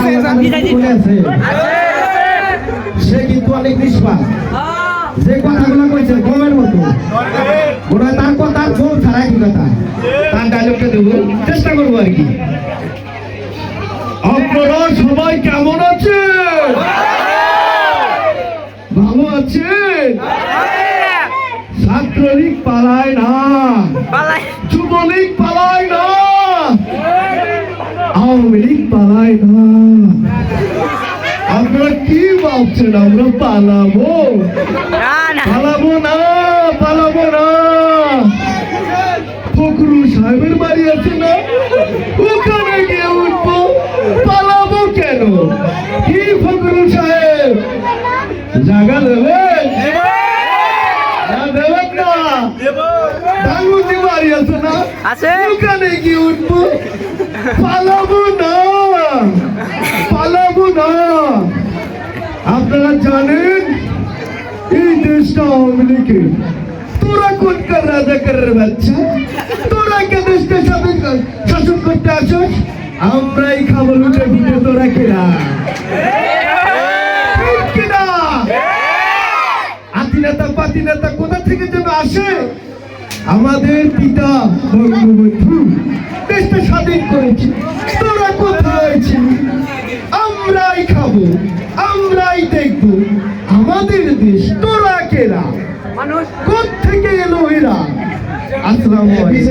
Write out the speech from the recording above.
আছে সে কিন্তু অনেক নিষ্পাপ। যে কথাগুলো কইছে গমের মতো। ওরা তার কথা ফোন ছাড়া কি কথা। তার ডায়লগটা দেবো। চেষ্টা করব আর কি। আপনারা সবাই কেমন আছেন? ভালো আছেন? ছাত্রলীগ পালায় না। যুবলীগ পালায় না। আওয়ামী লীগ পালায় না। আপনারা কি ভাবছেন? আমরা পালাবো। পালাবো না পালাবো না। ফকরুল সাহেবের বাড়ি আছে না? ওখানে গিয়ে উঠবো। পালাবো কেন? কি ফকরুল সাহেব? জায়গা দেবেন? না দেবেন না। বাড়ি আছে না? আছে। ওখানে গিয়ে উঠবো। পালাবো না। পালাবো না। আপনারা জানেন এই দেশটা আওয়ামী লীগের। তোরা কোনকার রাজাকারের বাচ্চা? তোরা কে শাসন শাসন করতে আসোস? আমরাই খাব লুটে ফুটে তোরা কেনা আতি নেতা পাতি নেতা কোথা থেকে যেন আসে? আমাদের পিতা বঙ্গবন্ধু দেশটা স্বাধীন করেছে তোরা কোথায় ছিলি আমরাই খাব আমরাই দেখব আমাদের দেশ তোরা কেরা মানুষ কোথেকে এলো এরা আসসালামু আলাইকুম